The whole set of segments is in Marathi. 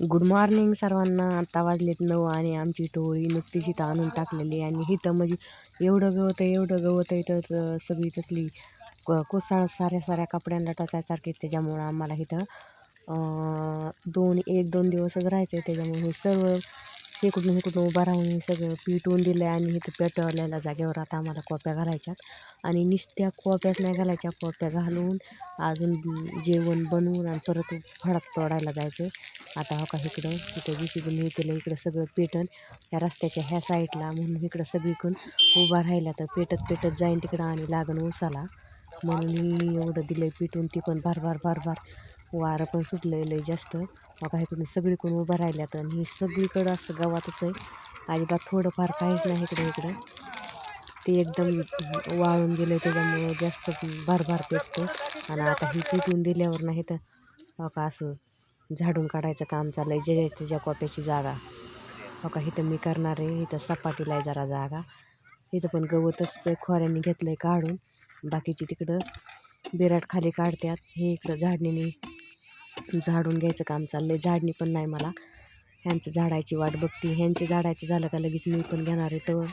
गुड मॉर्निंग सर्वांना. आत्ता वाजलेत नऊ आणि आमची टोळी नुकतीच इथं आणून टाकलेली आणि इथं म्हणजे एवढं गवत आहे एवढं गवत आहे तर सगळी तसली क- कोसळ साऱ्या साऱ्या कपड्यांना टाकायसारखी त्याच्यामुळं आम्हाला इथं दोन एक दोन दिवसच राहायचं आहे त्याच्यामुळे हे सर्व इकडून इकडून उभा राहून हे सगळं पिटवून दिलं आहे आणि इथं पेटवलेल्या जागेवर आता आम्हाला कोप्या घालायच्या आणि नुसत्या कॉप्याच नाही घालायच्या. कोप्या घालून अजून जेवण बनवून आणि परत फडात तोडायला जायचं आता हो का इकडं इथं जिशीकडून हे केलं इकडं सगळं पेटन या रस्त्याच्या ह्या साईडला म्हणून इकडं सगळीकडून उभा राहिला तर पेटत पेटत जाईन तिकडं आणि लागण उसाला म्हणून मी एवढं दिलं पिटून ती पण भार भार भार भार. वारं पण सुटलं लय जास्त. हो मग इकडून सगळीकडून उभं राहिल्या तर हे सगळीकडं असं गावातच आहे. अजिबात थोडंफार काहीच नाही इकडे इकडं. ते एकदम वाळून गेलं त्याच्यामुळं जास्त भारभार पेटतो पेटतं आणि आता ही पिटून दिल्यावर नाही तर हो का असं झाडून काढायचं काम चाललं आहे जे तुझ्या कॉप्याची जागा. हो का? इथं मी करणार आहे. इथं सपाटीला आहे जरा जागा. इथं पण गवतच खोऱ्यांनी घेतलं आहे काढून. बाकीची तिकडं बिराट खाली काढतात हे इकडं झाडणीने झाडून घ्यायचं काम चाललं आहे झाडणी पण नाही मला. ह्यांचं झाडायची वाट बघते. ह्यांचं झाडायचं झालं का लगेच मी पण घेणार आहे. तर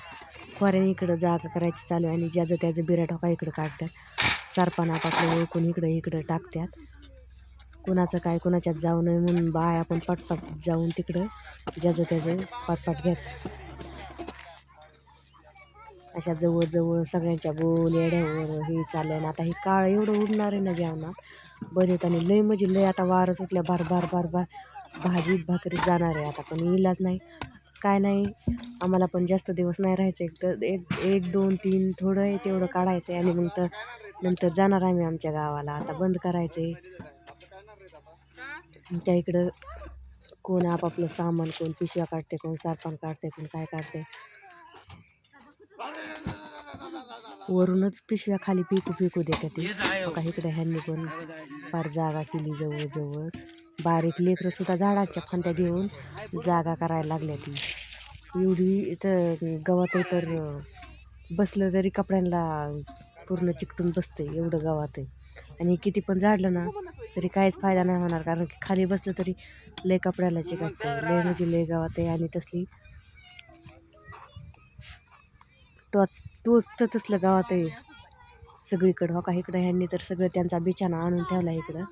खोऱ्याने इकडं जागा करायची चालू आहे. आणि ज्याचं त्याचं बिराट हो का इकडं काढतात सरपण आपापलं ओळखून इकडं इकडं टाकतात कुणाचं काय कुणाच्यात जाऊ नये म्हणून बाय आपण पटपट जाऊन तिकडं. ज्याचं त्याचं पटपट घेत अशा जवळजवळ सगळ्यांच्या गोल येड्यावर हे चाललं ना. आता हे काळ एवढं उडणार आहे ना जेवणात. बरेत आणि लय म्हणजे लय आता वारं सुटल्या बार बार बार बार. भाजीत भाकरीत जाणार आहे आता. पण इलाज नाही. काय नाही. आम्हाला पण जास्त दिवस नाही राहायचं. एक तर एक एक दोन तीन थोडं आहे तेवढं काढायचं आहे आणि मग तर नंतर जाणार आम्ही आमच्या गावाला. आता बंद करायचं आहे त्या इकडं कोण आपापलं सामान कोण पिशव्या काढते कोण सारपान काढते कोण काय काढते? वरूनच पिशव्या खाली पिकू पिकू देते ते. का इकडे ह्यांनी पण फार जागा केली जवळजवळ. बारीक लेकरं सुद्धा झाडाच्या फांद्या घेऊन जागा करायला लागल्या ती. एवढी इथं गवत आहे तर बसलं तरी कपड्यांना पूर्ण चिकटून बसतं एवढं गवत आहे आणि किती पण झाडलं ना तरी काहीच फायदा नाही होणार. कारण की खाली बसलं तरी लय कपड्याला चिकटतं लय म्हणजे लय गावात आहे आणि तसली. टोच टोच तर तसलं गावात आहे. सगळीकडं हो का? इकडं ह्यांनी तर सगळं त्यांचा बिछाना आणून ठेवला इकडं.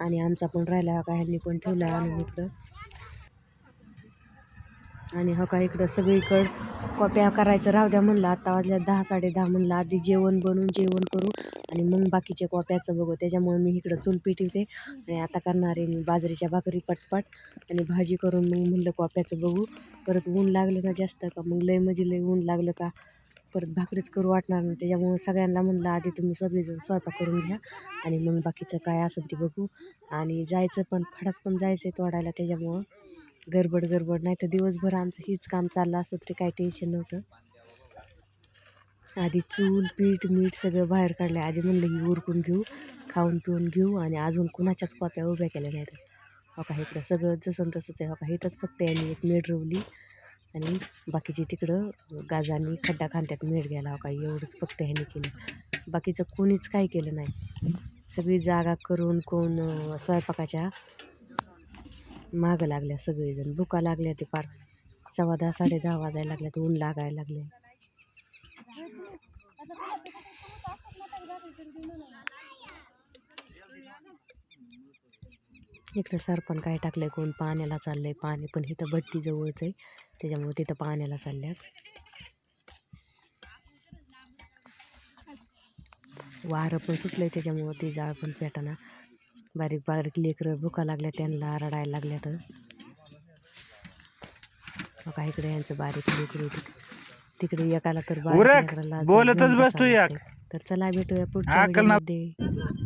आणि आमचा पण राहिला हो का? ह्यांनी पण ठेवला आहे आणून इकडं. आणि हो का इकडं सगळीकडं कॉप्या करायचं. राहू द्या म्हणलं आता वाजल्या दहा साडे दहा म्हणलं. आधी जेवण बनवून जेवण करू आणि मग बाकीचे कॉप्याचं बघू. त्याच्यामुळे मी इकडं चूल पिटवते आणि आता करणार आहे मी बाजरीच्या भाकरी पटपट आणि भाजी करून मग म्हणलं कॉप्याचं बघू. परत ऊन लागलं ना जास्त का? मग लय म्हणजे लय ऊन लागलं का? परत भाकरीच करू वाटणार नाही. त्याच्यामुळं सगळ्यांना म्हणलं आधी तुम्ही सगळेजण स्वयंपाक करून घ्या आणि मग बाकीचं काय असेल ते बघू. आणि जायचं पण फडात पण जायचं आहे तोडायला त्याच्यामुळं. गडबड गडबड. नाही तर दिवसभर आमचं हीच काम चाललं असतं तरी काही टेन्शन नव्हतं. आधी चूल पीठ मीठ सगळं बाहेर काढलं आधी म्हणलं ही उरकून घेऊ खाऊन पिऊन घेऊ आणि अजून कुणाच्याच कॉप्या उभ्या केल्या नाहीत. हो का इकडं सगळं जसं तसंच आहे. हो का इथंच फक्त यांनी एक मेड रोवली आणि बाकीचे तिकडं गाजांनी खड्डा खांद्यात मेड घ्यायला. हो का एवढंच फक्त ह्यांनी केलं. बाकीचं कोणीच काही केलं नाही. सगळी जागा करून कोण स्वयंपाकाच्या मागं लागल्या सगळेजण. भुका लागल्या ते पार. सव्वा दहा साडे दहा वाजायला लागल्यात ऊन लागायला लागले. इकडं सरपण काय टाकलंय कोण? पाण्याला चाललंय पाणी पण इथं भट्टी जवळच आहे. त्याच्यामुळे तिथं पाण्याला चालल्यात. वारं पण सुटलंय त्याच्यामुळं ती जाळ पण पेटाना. बारीक बारीक लेकरं भुका लागल्या त्यांना रडायला लागल्या तर का इकडे यांचं बारीक लेकरं तिक- तिकडे एकाला तर बारीक लेकराला बोलतच बसतो. तर चला भेटूया पुढच्या व्हिडिओमध्ये.